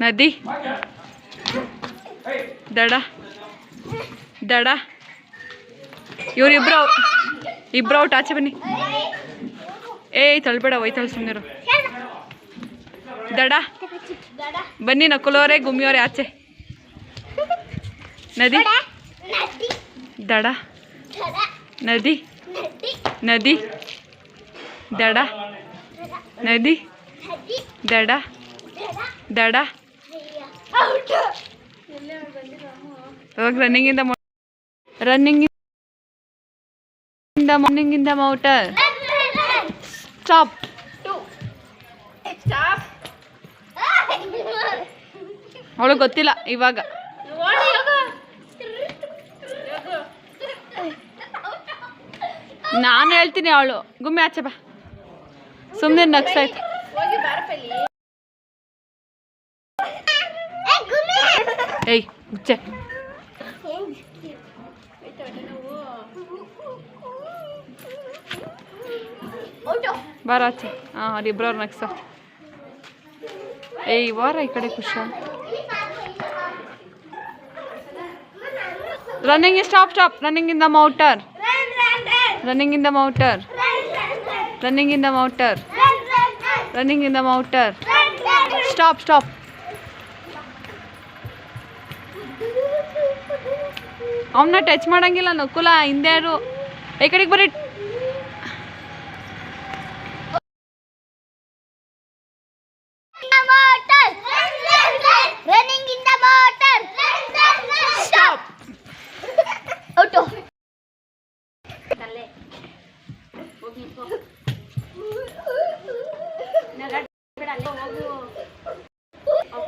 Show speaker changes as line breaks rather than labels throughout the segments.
ನದಿ. ದಡ. ದಡ. ಇವ್ರು ಇಬ್ರು ಔಟ್, ಆಚೆ ಬನ್ನಿ. ಏಯ್ ತಳ್ಬೇಡ ಒಯ್ತಾಳೆ ಸುಮ್ಮನಿರು ದಡ. ಬನ್ನಿ ನಕುಲೋರೆ, ಗುಮ್ಮಿಯೋರೆ, ಆಚೆ. ನದಿ. ದಡ. ನದಿ. ನದಿ. ದಡ. ನದಿ. ದಡ. ದಡ. ಇವಾಗ ರನ್ನಿಂಗಿಂದ ರನ್ನಿಂಗ್ ಇಂದ ಮಾರ್ನಿಂಗ್ ಇಂದ ಮೌಟರ್ ಸ್ಟಾಪ್ ಅವಳು ಗೊತ್ತಿಲ್ಲ ಇವಾಗ. ನಾನು ಹೇಳ್ತೀನಿ ಅವಳು. ಗುಮ್ಮಿ ಆಚೆ ಬಾ. ಸುಮ್ಮನೆ ನಗ್ಸಾಯ್ತು ಏಯ್ ಮುಚ್ಚೆ ಬಾರ ಆಚೆ ಹಾಂ ಅವ್ರಿಬ್ರವ್ರು ನಗ್ಸ ಏಯ್ ವಾರ ಈ ಕಡೆ ಖುಷ running stop stop running in the motor running in the motor running in the motor running in the motor stop stop ಅವನ್ನ ಟಚ್ ಮಾಡಂಗಿಲ್ಲ ನಕುಲ ಹಿಂದೆ ಯಾರು ಈ ಕಡೆಗೆ ಬರೀ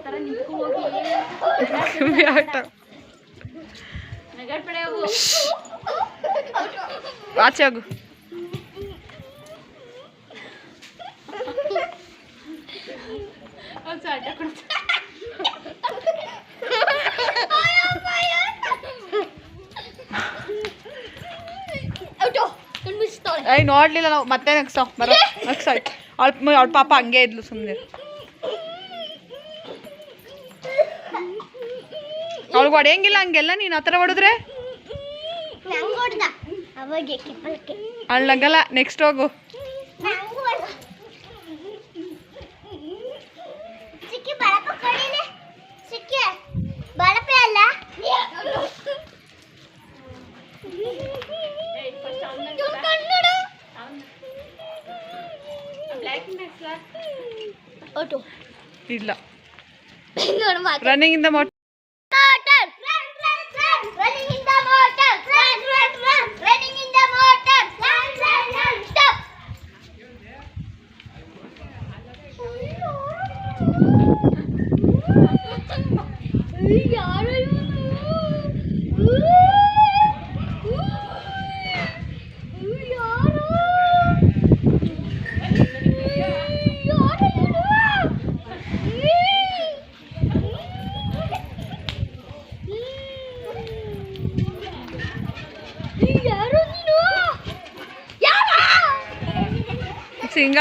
Running
ಆಚೆ ಹೋಗು. ಏಯ್ ನೋಡ್ಲಿಲ್ಲ ನಾವು. ಮತ್ತೆ ನಗ್ಸೋ ಬರೋ ನಗ್ಸಾಯ್ತು ಅವಳ ಅವಳ ಪಾಪ ಹಂಗೆ ಇದ್ಲು ಸುಮ್ಮನೆ ಅವಳಿಗೆ ಹೊಡೆಯಂಗಿಲ್ಲ ಹಂಗೆಲ್ಲ ನೀನು ಆ ಥರ ಹೊಡೆದ್ರೆ
ನಂಗ್
ನೆಕ್ಸ್ಟ್ ಹೋಗು.
ನಂಗ್ ಹೊಡ್ದ.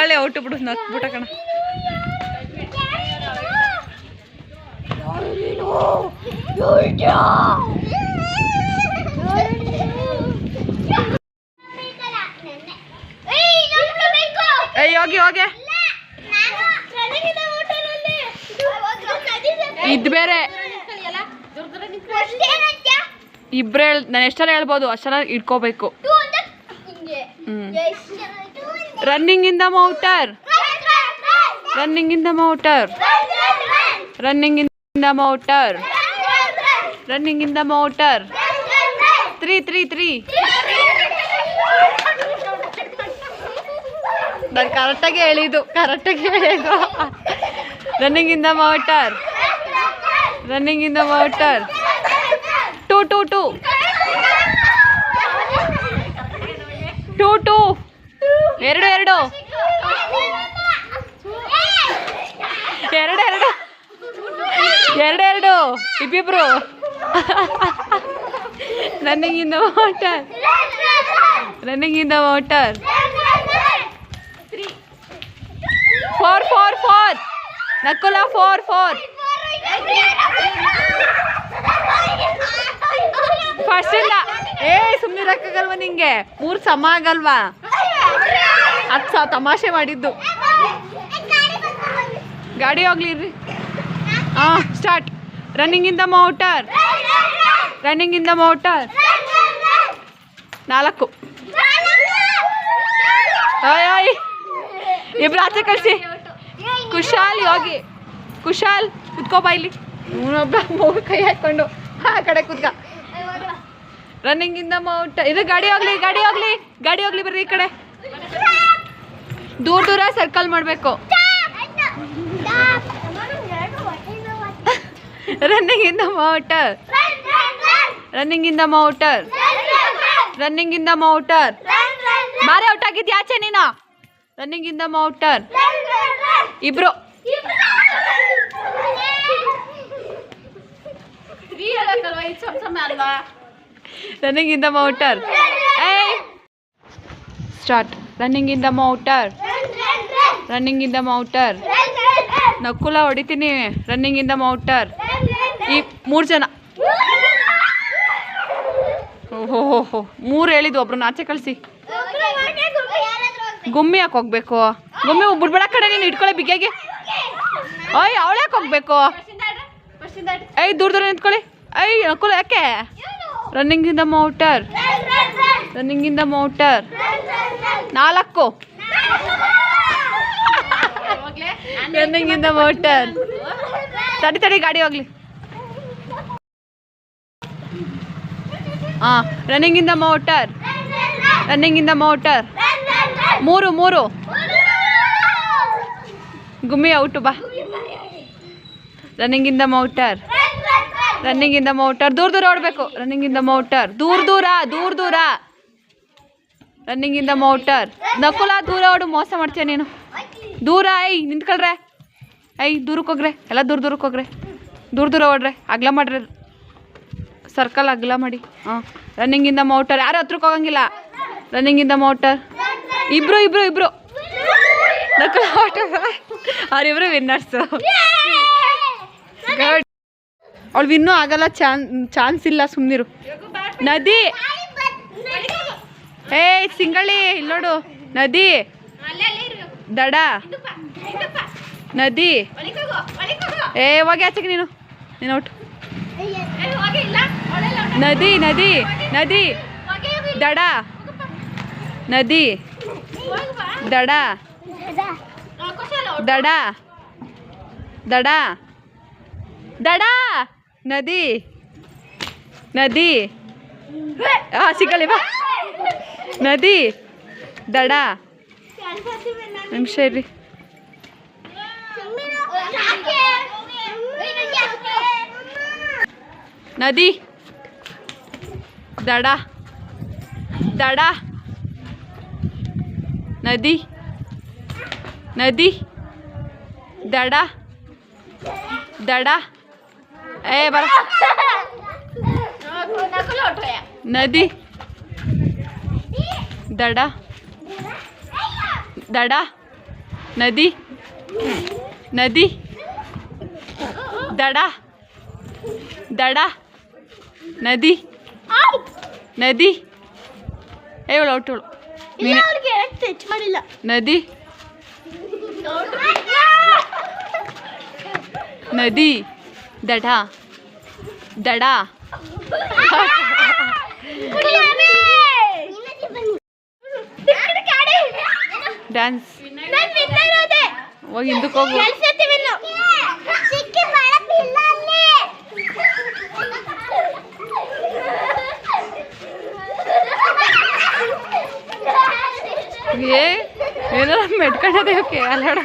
ಸಿಂಗಾಳೆ ಔಟ್ ಬಿಡು ನಕ್ಬಿಟ ಕಣ. ಏಯ್ ಹೋಗಿ ಹೋಗೆ. ಇದ್ ಬೇರೆ. ಇಬ್ರು ಹೇಳ್ ನಾನು ಎಷ್ಟಾರ ಹೇಳ್ಬೋದು ಅಷ್ಟರ ಇಟ್ಕೋಬೇಕು. Running in the motor running in the motor running in the motor running in the motor three three three ನಾನು ಕರೆಕ್ಟಾಗಿ ಹೇಳಿದ್ದು ಕರೆಕ್ಟಾಗಿ ಹೇಳಿದ್ದು. Running in the motor running in the motor two two two two two ಎರಡು ಎರಡು. ಎರಡು ಎರಡು. ಎರಡು ಎರಡು. ಇಬ್ಬಿಬ್ರು. Running in the water running in the water four four four Nakula four four first ಇಲ್ಲ. ಏ ಸುಮ್ಮನೆ ಸುಮ್ಮನಿರಕ್ಕಾಗಲ್ವಾ ನಿಂಗೆ? ಮೂರು ಸಮ ಆಗಲ್ವಾ? ಹತ್ತು ಸಾವಿರ ತಮಾಷೆ ಮಾಡಿದ್ದು. ಗಾಡಿ ಹೋಗ್ಲಿ ರೀ ಹಾಂ start running in the motor running in the motor ನಾಲ್ಕು ಇಬ್ರು ಆಚೆ ಕಳಿಸಿ. ಕುಶಾಲ್ ಹೋಗಿ ಕುಶಾಲ್, ಕುತ್ಕೋ ಬಾ ಇಲ್ಲಿ. ಇವನೊಬ್ಬ ಮೂಗು ಕೈ ಹಾಕೊಂಡು ಆ ಕಡೆ ಕುತ್ಕ. ರನ್ನಿಂಗ್ ಇಂದ ಮೌಂಟ್ ಇದು ಗಾಡಿ ಹೋಗ್ಲಿ ಗಾಡಿ ಹೋಗ್ಲಿ ಗಾಡಿ ಹೋಗ್ಲಿ ಬರ್ರಿ ಈ ಕಡೆ. ದೂರ ದೂರ ಸರ್ಕಲ್ ಮಾಡಬೇಕು. Running in the motor running in the motor running in the motor ಬಾರಿ ಔಟ್ ಆಗಿದ್ಯಾ ಆಚೆ ನೀನು? ರನ್ನಿಂಗ್ ಇನ್ ದ ಮೋಟರ್ ಇಬ್ರು. ರನ್ನಿಂಗ್ ಇನ್ ದ ಮೋಟರ್ ಏಯ್. Start running in the motor running in the motor Nakula ಹೊಡಿತೀನಿ. Running in the ಮೌಟರ್ ಈ ಮೂರು ಜನ. ಓಹೋ ಮೂರು ಹೇಳಿದ್ದು ಒಬ್ರನ್ನ. ಆಚೆ ಕಳಿಸಿ. ಗುಮ್ಮಿ ಯಾಕೆ ಹೋಗ್ಬೇಕು? ಗುಮ್ಮಿ ಬಿಡ್ಬೇಡ ಕಡೆ ನೀನು ಇಟ್ಕೊಳ್ಳಿ ಬಿಗ್ಗೆಗೆ ಓಯ್, ಅವಳು ಯಾಕೆ ಹೋಗ್ಬೇಕು? ಏಯ್, ದೂರ ದೂರ ನಿಂತ್ಕೊಳ್ಳಿ. ಏಯ್ ನಕುಲ ಯಾಕೆ? Running in the motor running in the motor ನಾಲ್ಕು. Running in the motor. ತಡಿ ತಡಿ ಗಾಡಿ ಹೋಗ್ಲಿ. ಹಾಂ running in the motor. Running in the motor. ಮೂರು ಮೂರು. ಗುಮ್ಮಿ ಔಟು ಬಾ. Running in the motor. Running in the motor. ದೂರ ದೂರ ಓಡಬೇಕು. Running in the motor. ದೂರ ದೂರ ದೂರ ದೂರ. Running in the motor. Nakula ದೂರ ಓಡು ಮೋಸ ಮಾಡ್ತೀಯ ನೀನು. ದೂರ ಐ ನಿಂತ್ಕೊಳ್ರೆ. ಐ ದೂರಕ್ಕೆ ಹೋಗ್ರೆ. ಎಲ್ಲ ದೂರ ದೂರಕ್ಕೆ ಹೋಗ್ರೆ. ದೂರ ದೂರ ಓಡ್ರೆ. ಅಗ್ಲ ಮಾಡ್ರಿ. ಸರ್ಕಲ್ ಅಗ್ಲ ಮಾಡಿ. ಹಾಂ. ರನ್ನಿಂಗ್ ಇನ್ ದ ಮೋಟರ್ ಯಾರು ಹತ್ರಕ್ಕೆ ಹೋಗಂಗಿಲ್ಲ? ರನ್ನಿಂಗ್ ಇನ್ ದ ಮೋಟರ್ ಇಬ್ರು ಇಬ್ರು ಇಬ್ರು. ಅವ್ರಿಬ್ರು ವಿನ್ನರ್ಸು ವಿನ್ನರ್ಸ್ ಅವಳು ವಿನ್ನೂ ಆಗಲ್ಲ. ಚಾನ್ ಚಾನ್ಸ್ ಇಲ್ಲ. ಸುಮ್ನಿರು. ನದಿ. ಏಯ್ ಸಿಂಗಳಿ ಇಲ್ಲಿ ನೋಡು ನದಿ. ದಡ. ನದಿ. ಏ, ಹೋಗಿ ಆಚೆಗೆ ನೀನು. ನೀನು ಔಟ್. ನದಿ ನದಿ ನದಿ. ದಡ. ನದಿ. ದಡ. ದಡ. ದಡ. ದಡ. ನದಿ. ನದಿ. ಹಾ ಸಿಗಲಿ ಬಾ. ನದಿ. ದಡ. ನಿಮಿಷ ಇರ್ರಿ ನದಿ. ದಡ. ದಡ. ನದಿ. ನದಿ. ದಡ. ದಡ. ಏ ಬರ. ನದಿ. ದಡ. ದಡ. ನದಿ ನದಿ ದಡ ದಡ ನದಿ ನದಿ ಏಳು ಔಟೋಳು ನೀನೆ
ಮಾಡಿಲ್ಲ
ನದಿ ನದಿ ದಡ ದಡ ಡ್ಯಾನ್ಸ್ ಹೋಗಿ ಹಿಂದಕ್ಕೆ ಹೋಗು. ಏ ಏನೋ ಮೆಟ್ಕೊಂಡದೆ ಓಕೆ ಅಲ್ಲಾಡ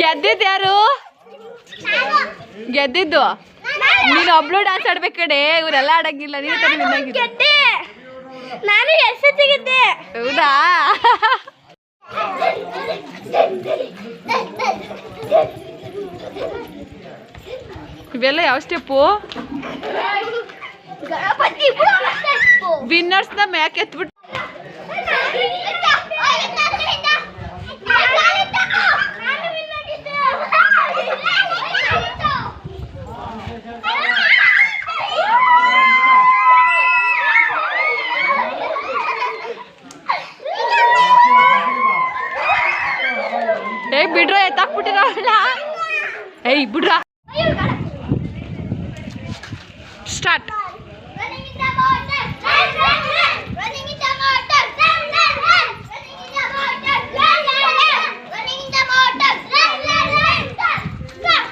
ಗೆದ್ದಿದ್ದು ಯಾರು? ಗೆದ್ದಿದ್ದು? ನೀನು ಒಬ್ಳು ಡ್ಯಾನ್ಸ್ ಆಡ್ಬೇಕು ಕಡೆ ಇವರೆಲ್ಲ ಆಡಂಗಿಲ್ಲ ನೀನು ತಾನೇ win ಆಗಿದ್ದು.
ನಾನು ಎಷ್ಟು ತೆಗಿದ್ದೆ
ಹೌದಾ? ಇವೆಲ್ಲ ಯಾವ ಸ್ಟೆಪ್ಪು
ಗಣಪತಿ
ವಿನ್ನರ್ಸ್ನ ಮ್ಯಾಕ್ ಎತ್ಬಿಟ್ಟು ಏಯ್ ಬಿಡ್ರ start
Running in the water. Run, run, run. Running in the water. Run, run, run. Running in the water. Run, run, run. Running in the water. Run, run, run. Stop, stop.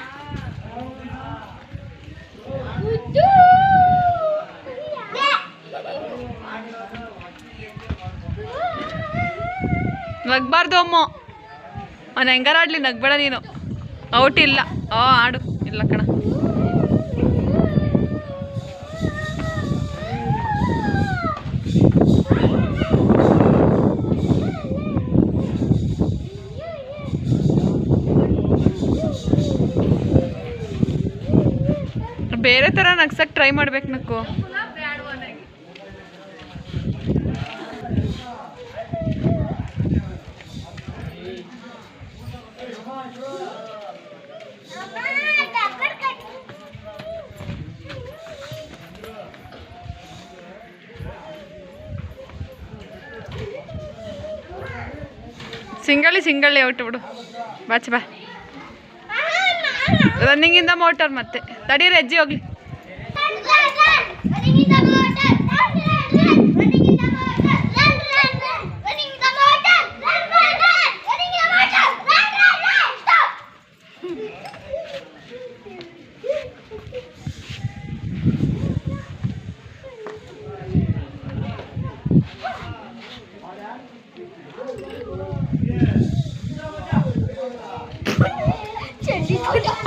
Uddu.
ನಗ್ಬಾರ್ದು ಅಮ್ಮ ಅವ್ನು ಹೆಂಗಾರ ಆಡ್ಲಿ, ನಗ್ಬೇಡ ನೀನು. Out ಇಲ್ಲ. ಓ ಆಡು. ಇಲ್ಲ ಕಣ. ಬೇರೆ ಥರ ನಗ್ಸಕ್ಕೆ ಟ್ರೈ ಮಾಡ್ಬೇಕು ನಕ್ಕು. ಸಿಂಗಳಿ ಸಿಂಗಳಿ ಔಟ್ ಬಿಡು. ಬಾಚ್ ಬಾ. ರನ್ನಿಂಗಿಂದ ಮೋಟರ್ ಮತ್ತೆ. ತಡೀರಿ ಅಜ್ಜಿ ಹೋಗ್ಲಿ
Running in the water. Run, run, run. Running in the water. Run, run, run. Running in the water. Run, run, run. Running in the water. Run, run, run. Stop.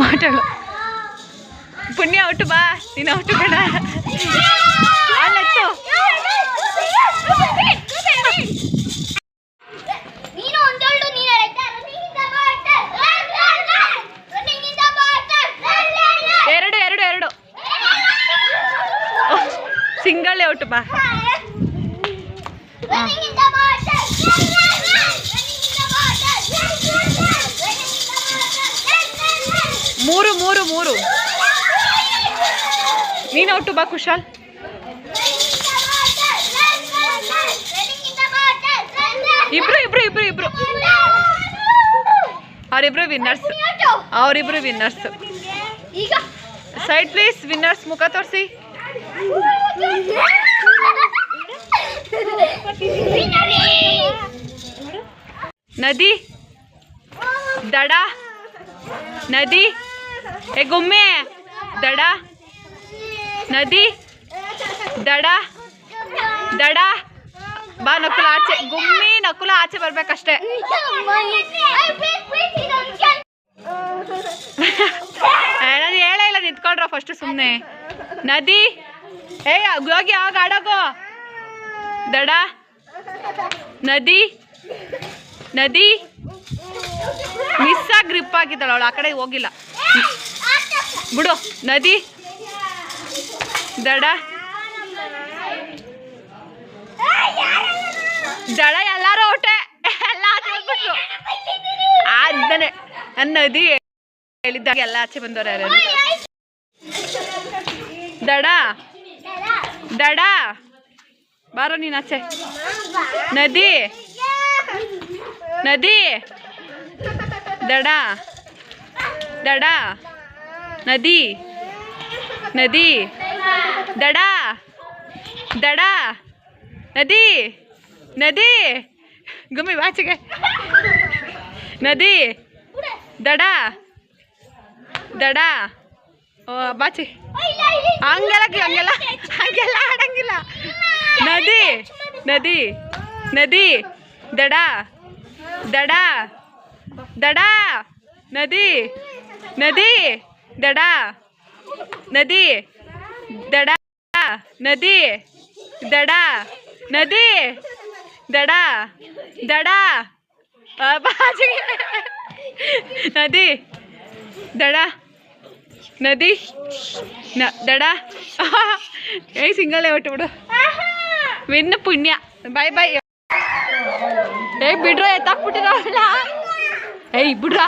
ಆಟಾಡು ಪುಣ್ಯ out ಬಾ ನೀನು out ಕಣ ಅಲ್ಲೆತ್ತು
ನೀನು ಒಂದೊಳ್ಳು ನೀನು ರೈತ running in the water run run run running in the water run run run
ಎರಡು ಎರಡು ಎರಡು ಸಿಂಗಲ್ ಔಟ್ ಬಾ
running in the water run run run running in the water run run run running in the water run run run
ಮೂರು ಮೂರು ಮೂರು ನೀನು out ಬಾ ಕುಶಾಲ್ ಇಬ್ರು ಇಬ್ರು ಇಬ್ರು ಇಬ್ರು ಅವರಿಬ್ರು ವಿನ್ನರ್ಸ್ ಅವರಿಬ್ರು ವಿನ್ನರ್ಸ್
ಈಗ
ಸೈಡ್ ಪ್ಲೀಸ್ ವಿನ್ನರ್ಸ್ ಮುಖ ತೋರಿಸಿ ನದಿ ದಡ ನದಿ ಏ ಗುಮ್ಮೆ ದಡ ನದಿ ದಡ ದಡ. ಬಾ ನಕುಲ ಆಚೆ ಗುಮ್ಮಿ ನಕುಲ ಆಚೆ ಬರ್ಬೇಕಷ್ಟೇ. ನಾನು ಹೇಳೇ ಇಲ್ಲ ನಿಂತ್ಕೊಂಡ್ರ ಫಸ್ಟ್ ಸುಮ್ಮನೆ ನದಿ ಏಯ್ ಹೋಗಿ ಯಾವಾಗ ಆಡೋಗೋ ದಡ ನದಿ ನದಿ. ಮಿಸ್ ಆಗಿ ಗ್ರಿಪ್ ಆಗಿದ್ದಾಳ ಅವಳು ಆ ಕಡೆ ಹೋಗಿಲ್ಲ. ಬಿಡು ನದಿ. ದಡ. ದಡ ಎಲ್ಲಾರು ಔಟೆ. ಎಲ್ಲ ಆಚೆ ನದಿ ಹೇಳಿದ್ದಾಗ ಎಲ್ಲ ಆಚೆ ಬಂದವ್ರು ಯಾರು? ದಡ. ದಡ. ಬಾರೋ ನೀನು ಆಚೆ. ನದಿ. ನದಿ. ದಡ. ದಡ. ನದಿ. ನದಿ. ದಡ ದಡ, ನದಿ ನದಿ, ಗುಮ್ಮಿ ಬಾಚಿಗೆ ನದಿ, ದಡ ದಡ, ಓ, ಬಾಚಿ. ಹಂಗೆಲ್ಲ ಹಂಗೆಲ್ಲ ಹಂಗೆಲ್ಲ ಆಡಂಗಿಲ್ಲ. ನದಿ ನದಿ ನದಿ, ದಡ ದಡ ದಡ, ನದಿ ನದಿ, ದಡ, ನದಿ ದಡ, ನದಿ ದಡ ನದಿ, ದಡ ದಡ. ನದಿ ದಡ, ನದಿ, ನ, ದಡ. ಏ ಸಿಂಗಲ್ಲೇ ಒಟ್ಟು ಬಿಡು ವಿನ್ ಪುಣ್ಯ. ಬಾಯ್ ಬಾಯ್ ಏಯ್ ಬಿಡ್ರ ಎತ್ತಾಕ್ಬಿಟ್ಟಿರಲ್ಲ ಏಯ್ ಬಿಡ್ರ